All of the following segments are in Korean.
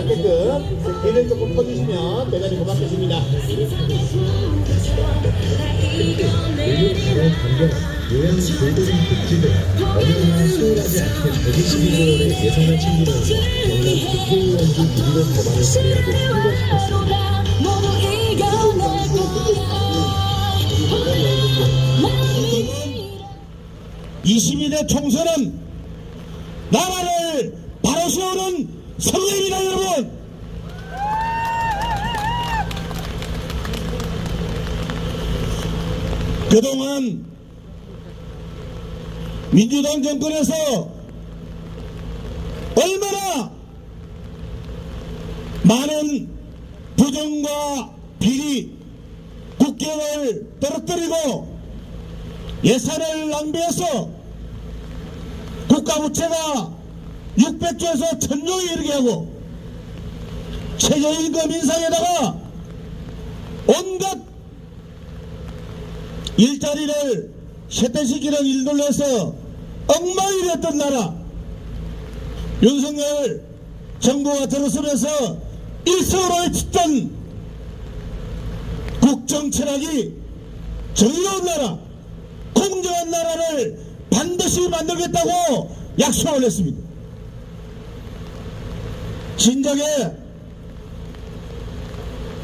않게끔 귀를 조금 퍼주시면 대단히 고맙겠습니다. 의료사회 관련 요양보호등 복지를 어느 수월하지 않게 122조원의 예산을 챙기면서 경남 국회의원주 민원 법안을 발의하고 통과시켰습니다. 모두 이겨낼 거야 22대 총선은 나라를 바로 세우는 선거입니다 여러분. 그동안 민주당 정권에서 얼마나 많은 부정과 비리 국격을 떨어뜨리고 예산을 낭비해서 국가부채가 600조에서 1000조에 이르게 하고 최저임금 인상에다가 온갖 일자리를 쇠퇴시키는 일들로 해서 엉망이 됐던 나라 윤석열 정부가 들어서면서 일서로 해쳤던 국정 철학이 정의로운 나라 공정한 나라를 반드시 만들겠다고 약속을 했습니다. 진작에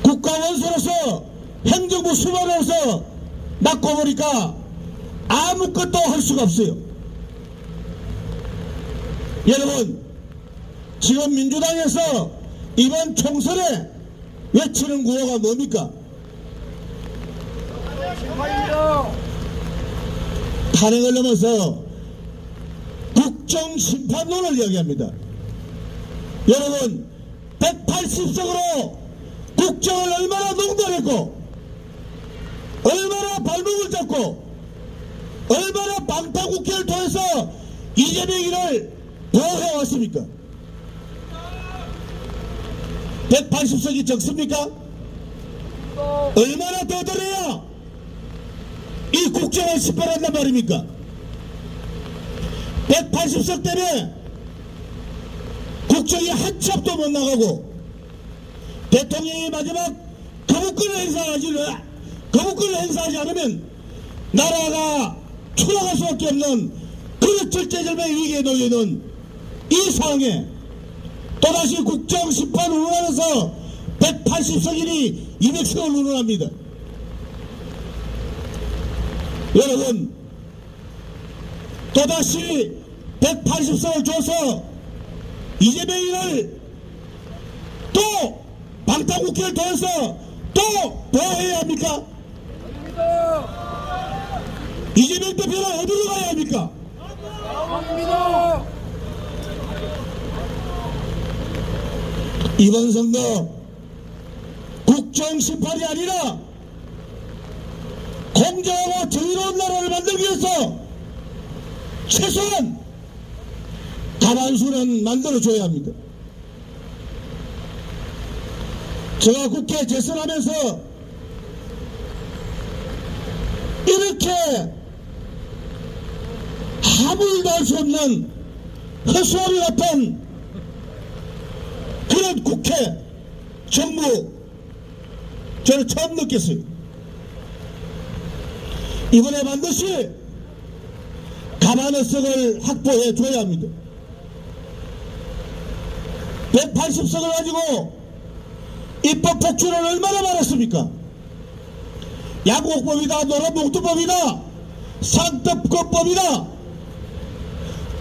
국가원수로서 행정부 수반으로서 맡고 보니까 아무것도 할 수가 없어요. 여러분, 지금 민주당에서 이번 총선에 외치는 구호가 뭡니까? 탄핵을 넘어서 국정심판론을 이야기합니다. 여러분 180석으로 국정을 얼마나 농단했고 얼마나 발목을 잡고 얼마나 방탄국회를 통해서 이재명이를 보호해왔습니까? 180석이 적습니까? 얼마나 더 들어야 이 국정을 심판한단 말입니까? 180석 때문에 국정이 한치 앞도 못 나가고 대통령이 마지막 거부권을 행사하지 거부권을 행사하지 않으면 나라가 초라할 수밖에 없는 그런 절제절명의 위기에 놓여있는 이 상황에 또다시 국정 심판 운운하면서 180석이니 200석을 운운합니다. 여러분 또다시 180석을 줘서 이재명이를 또 방탄국회를 통해서 또 보호해야 합니까? 이재명 대표는 어디로 가야 합니까? 이번 선거 국정 심판이 아니라 공정하고 정의로운 나라를 만들기 위해서 최소한 가만수는 만들어줘야 합니다. 제가 국회 재선하면서 이렇게 아무일도 할 수 없는 허수아비 같은 그런 국회 정부 저는 처음 느꼈어요. 이번에 반드시 가만의석을 확보해 줘야 합니다. 180석을 가지고 입법 폭주를 얼마나 많았습니까? 양곡법이다, 노란봉투법이다, 상법권법이다.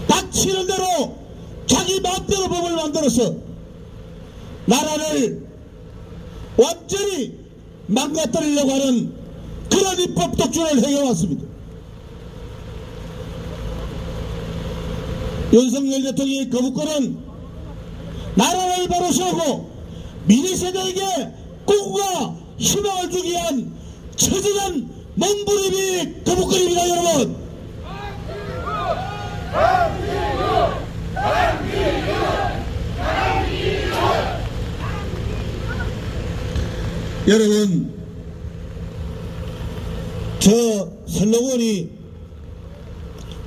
닥치는 대로 자기 마음대로 법을 만들어서 나라를 완전히 망가뜨리려고 하는 그런 입법 독주를 해결왔습니다. 윤석열 대통령의 거부권은 나라를 바로 세우고 미래 세대에게 꿈과 희망을 주기 위한 처절한 몸부림이 거부권입니다 여러분 여러분 저 슬로건이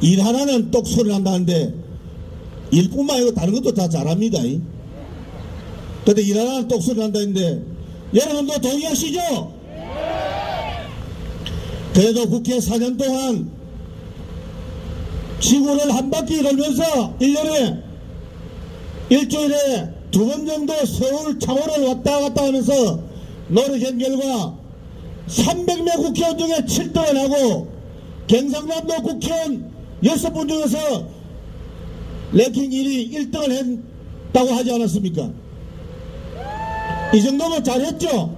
일 하나는 똑 소리 난다는데 일뿐만 아니고 다른 것도 다 잘합니다. 이. 근데 일하는 똑소리 난다 했는데 여러분도 동의하시죠? 그래도 국회 4년 동안 지구를 한 바퀴 돌면서 1년에 일주일에 두 번 정도 서울 창원을 왔다 갔다 하면서 노력한 결과 300명 국회의원 중에 7등을 하고 경상남도 국회의원 6분 중에서 랭킹 1위 1등을 했다고 하지 않았습니까? 이 정도면 잘했죠?